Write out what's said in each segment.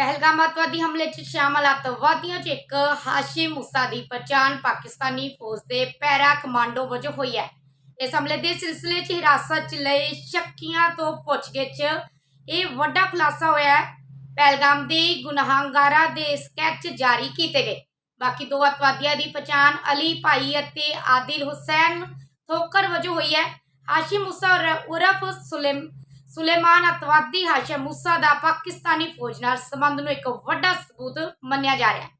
ਪਹਿਲਗਾਮ ਅੱਤਵਾਦੀ ਹਮਲੇ 'ਚ ਸ਼ਾਮਲ ਅੱਤਵਾਦੀਆਂ 'ਚ ਇੱਕ ਹਾਸ਼ਿਮ ਮੁਸਾ ਦੀ ਪਛਾਣ ਪਾਕਿਸਤਾਨੀ ਫੌਜ ਦੇ ਪੈਰਾ ਕਮਾਂਡੋ ਵਜੋਂ ਹੋਈ ਹੈ। ਇਸ ਹਮਲੇ ਦੇ ਸਿਲਸਿਲੇ 'ਚ ਹਿਰਾਸਤ 'ਚ ਲਏ ਸ਼ੱਕੀਆਂ ਤੋਂ ਪੁੱਛਗਿੱਛ। ਇਹ ਵੱਡਾ ਖੁਲਾਸਾ ਹੋਇਆ ਹੈ। ਪਹਿਲਗਾਮ ਦੇ ਗੁਨਾਹਗਾਰਾਂ ਦੇ ਸਕੈਚ ਜਾਰੀ ਕੀਤੇ ਗਏ। ਬਾਕੀ ਦੋ ਅੱਤਵਾਦੀਆਂ ਦੀ ਪਛਾਣ ਅਲੀ ਭਾਈ ਅਤੇ ਆਦਿਲ ਹੁਸੈਨ ਥੋਕਰ ਵਜੋਂ ਹੋਈ ਹੈ। ਹਾਸ਼ਿਮ ਮੁਸਾ ਉਰਫ ਸੁਲੇਮ ਸੁਲੇਮਾਨ ਅਤਵਾਦੀ ਹਾਸ਼ਿਮ ਮੂਸਾ ਦਾ ਪਾਕਿਸਤਾਨੀ ਫੌਜ ਨਾਲ ਸੰਬੰਧ ਨੂੰ ਇੱਕ ਵੱਡਾ ਸਬੂਤ ਮੰਨਿਆ ਜਾ ਰਿਹਾ ਹੈ।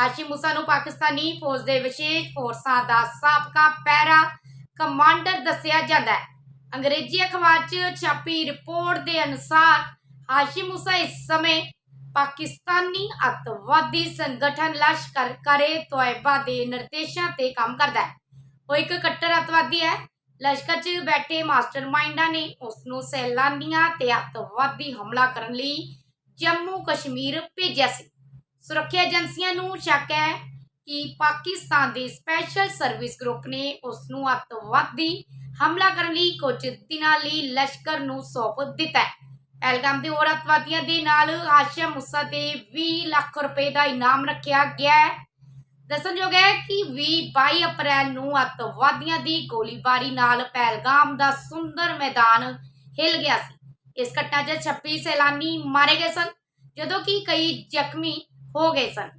ਹਾਸ਼ਿਮ ਮੂਸਾ ਨੂੰ ਪਾਕਿਸਤਾਨੀ ਫੌਜ ਦੇ ਵਿਸ਼ੇਸ਼ ਫੋਰਸਾਂ ਦਾ ਸਾਬਕਾ ਪੈਰਾ ਕਮਾਂਡਰ ਦੱਸਿਆ ਜਾਂਦਾ ਹੈ। ਅੰਗਰੇਜ਼ੀ ਅਖਬਾਰ 'ਚ ਛਾਪੀ ਰਿਪੋਰਟ ਦੇ ਅਨੁਸਾਰ ਹਾਸ਼ਿਮ ਮੂਸਾ ਇਸ ਸਮੇਂ ਪਾਕਿਸਤਾਨੀ ਅਤਵਾਦੀ ਸੰਗਠਨ ਲਸ਼ਕਰ ਕਰੇ ਤੋਇਬਾ ਦੇ ਨਿਰਦੇਸ਼ਾਂ ਤੇ ਕੰਮ ਕਰਦਾ ਹੈ। ਉਹ ਇੱਕ ਕੱਟੜ ਅਤਵਾਦੀ ਹੈ। ਲਸ਼ਕਰ 'ਚ ਬੈਠੇ ਮਾਸਟਰਮਾਈਂਡਾਂ ਨੇ ਉਸ ਨੂੰ ਸੈਲਾਨੀਆਂ ਤੇ ਅੱਤਵਾਦੀ ਹਮਲਾ ਕਰਨ ਲਈ ਜੰਮੂ ਕਸ਼ਮੀਰ ਭੇਜਿਆ ਸੀ। ਸੁਰੱਖਿਆ ਏਜੰਸੀਆਂ ਨੂੰ ਸ਼ੱਕ ਹੈ ਕਿ ਪਾਕਿਸਤਾਨ ਦੇ ਸਪੈਸ਼ਲ ਸਰਵਿਸ ਗਰੁੱਪ ਨੇ ਉਸ ਨੂੰ ਅੱਤਵਾਦੀ ਹਮਲਾ ਕਰਨ ਲਈ ਕੁਝ ਦਿਨਾਂ ਲਈ ਲਸ਼ਕਰ ਨੂੰ ਸੌਂਪ ਦਿੱਤਾ ਹੈ। ਪਹਿਲਗਾਮ ਦੇ ਹੋਰ ਅੱਤਵਾਦੀਆਂ ਦੇ ਨਾਲ ਹਾਸ਼ਿਮ ਮੁਸਾ ਤੇ 20 ਲੱਖ ਰੁਪਏ ਦਾ ਇਨਾਮ ਰੱਖਿਆ ਗਿਆ ਹੈ। ਦੱਸਣਯੋਗ ਹੈ ਕਿ 20 22 ਅਪ੍ਰੈਲ ਨੂੰ ਅੱਤਵਾਦੀਆਂ ਦੀ ਗੋਲੀਬਾਰੀ ਨਾਲ ਪਹਿਲਗਾਮ ਦਾ ਸੁੰਦਰ ਮੈਦਾਨ ਹਿਲ ਗਿਆ ਸੀ। ਇਸ ਘਟਨਾ 'ਚ 26 ਸੈਲਾਨੀ ਮਾਰੇ ਗਏ ਸਨ, ਜਦੋਂ ਕਿ ਕਈ ਜ਼ਖਮੀ ਹੋ ਗਏ ਸਨ।